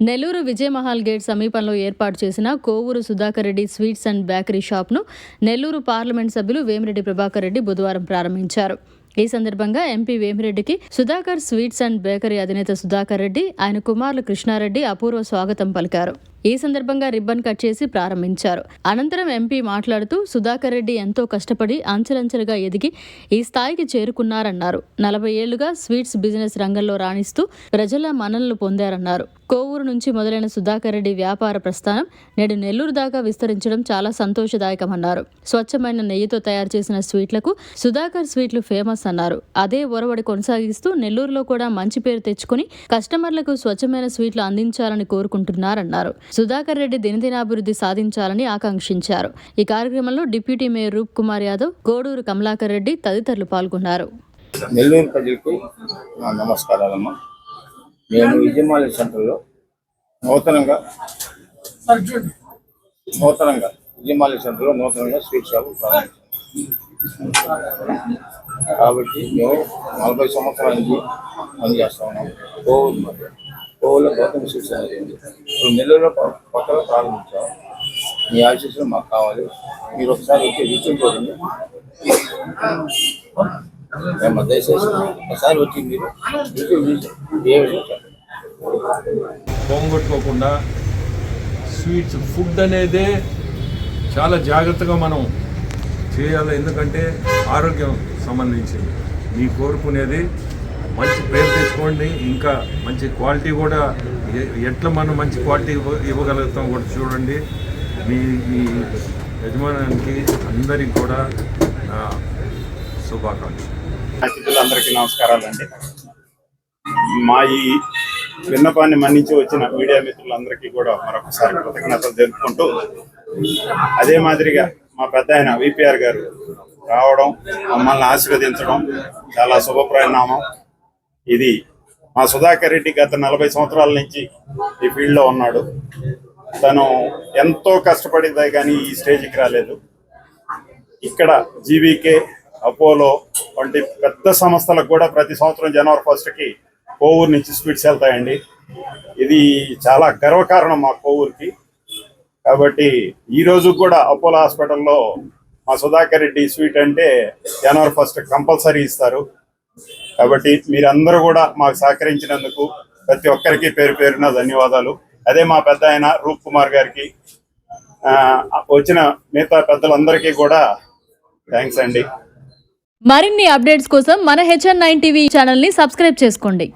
Nellore Vijaya Mahal gate సమీపంలో ఏర్పాటు చేసిన Kovur Sudhakar Reddy sweets and bakery షాప్ను Nellore parliament సభ్యులు వేమిరెడ్డి ప్రభాకర్ రెడ్డి బుధవారం ప్రారంభించారు. ఈ సందర్భంగా ఎంపీ వేమిరెడ్డికి సుధాకర్ స్వీట్స్ అండ్ బేకరీ అధినేత సుధాకర్ రెడ్డి ఆయన కుమారులు కృష్ణారెడ్డి అపూర్వ స్వాగతం పలికారు. ఈ సందర్భంగా రిబ్బన్ కట్ చేసి ప్రారంభించారు. అనంతరం ఎంపీ మాట్లాడుతూ సుధాకర్ రెడ్డి ఎంతో కష్టపడి అంచెలంచెలుగా ఎదిగి ఈ స్థాయికి చేరుకున్నారన్నారు. నలభై ఏళ్ళుగా స్వీట్స్ బిజినెస్ రంగంలో రాణిస్తూ ప్రజల మన్ననలు పొందారన్నారు. కోవూరు నుంచి మొదలైన సుధాకర్ రెడ్డి వ్యాపార ప్రస్థానం నేడు నెల్లూరు దాకా విస్తరించడం చాలా సంతోషదాయకమన్నారు. స్వచ్ఛమైన నెయ్యితో తయారు చేసిన స్వీట్లకు సుధాకర్ స్వీట్లు ఫేమస్ అన్నారు. అదే ఒరవడి కొనసాగిస్తూ నెల్లూరులో కూడా మంచి పేరు తెచ్చుకుని కస్టమర్లకు స్వచ్ఛమైన స్వీట్లు అందించాలని కోరుకుంటున్నారన్నారు. సుధాకర్ రెడ్డి దినదినాభివృద్ధి సాధించాలని ఆకాంక్షించారు. ఈ కార్యక్రమంలో డిప్యూటీ మేయర్ రూప్ కుమార్ యాదవ్ గోడూరు కమలాకర్ రెడ్డి తదితరులు పాల్గొన్నారు. నెల్లూరు ప్రజలకు నా నమస్కారాలమ్మా. నేను విజయమాల సెంటర్లో నూతనంగా నూతనంగా విజయమాల సెంటర్లో నూతనంగా స్వీట్ షాప్ ప్రారంభించాం కాబట్టి మేము నలభై సంవత్సరాల నుంచి పనిచేస్తా ఉన్నాం. కోవిడ్ మధ్య. కోవిడ్లో గౌతమ సీట్స్ అనేది ఇప్పుడు నెల్లూరులో కొత్తగా ప్రారంభించాం మీ ఆశీస్సులు మాకు కావాలి. మీరు ఒకసారి వచ్చి రుచి చూడండి మేము దయచేసి ఒకసారి వచ్చి మీరు పోంగొట్టుకోకుండా స్వీట్స్ ఫుడ్ అనేదే చాలా జాగ్రత్తగా మనం చేయాలి. ఎందుకంటే ఆరోగ్యం సంబంధించింది. మీ కోరుకునేది మంచి పేరు తెచ్చుకోండి. ఇంకా మంచి క్వాలిటీ కూడా ఎట్లా మనం మంచి క్వాలిటీ ఇవ్వగలుగుతాం కూడా చూడండి. మీ మీ యజమానానికి అందరికి కూడా నా శుభాకాంక్షలు. అతిథులందరికీ నమస్కారాలండి. మా ఈ విన్నపాన్ని మన్నించి వచ్చిన మీడియా మిత్రులందరికీ కూడా మరొకసారి కృతజ్ఞతలు తెలుపుకుంటూ అదే మాదిరిగా మా పెద్ద ఆయన విపిఆర్ గారు రావడం మమ్మల్ని ఆశీర్వదించడం చాలా శుభపరిణామం ఇది మా సుధాకర్ రెడ్డి గత నలభై సంవత్సరాల నుంచి ఈ ఫీల్డ్లో ఉన్నాడు. తను ఎంతో కష్టపడితే కానీ ఈ స్టేజ్కి రాలేదు. ఇక్కడ జీవీకే అపోలో వంటి పెద్ద సంస్థలకు కూడా ప్రతి సంవత్సరం జనవరి ఫస్ట్కి కోవూరు నుంచి స్వీట్స్ వెళ్తాయండి. ఇది చాలా గర్వకారణం మా కోవూరుకి. కాబట్టి ఈ రోజు కూడా అపోలో హాస్పిటల్లో మా సుధాకర్ రెడ్డి స్వీట్ అంటే జనవరి ఫస్ట్ కంపల్సరీ ఇస్తారు. కాబట్టి మీరందరూ కూడా మాకు సహకరించినందుకు ప్రతి ఒక్కరికి పేరు పేరున ధన్యవాదాలు. అదే మా పెద్ద ఆయన రూప్ కుమార్ గారికి ఆ, వచ్చిన మిగతా పెద్దలందరికీ కూడా థ్యాంక్స్ అండి. మరిన్ని అప్డేట్స్ కోసం మన హెచ్ఎన్ నైన్ టీవీ ఛానల్ని సబ్స్క్రైబ్ చేసుకోండి.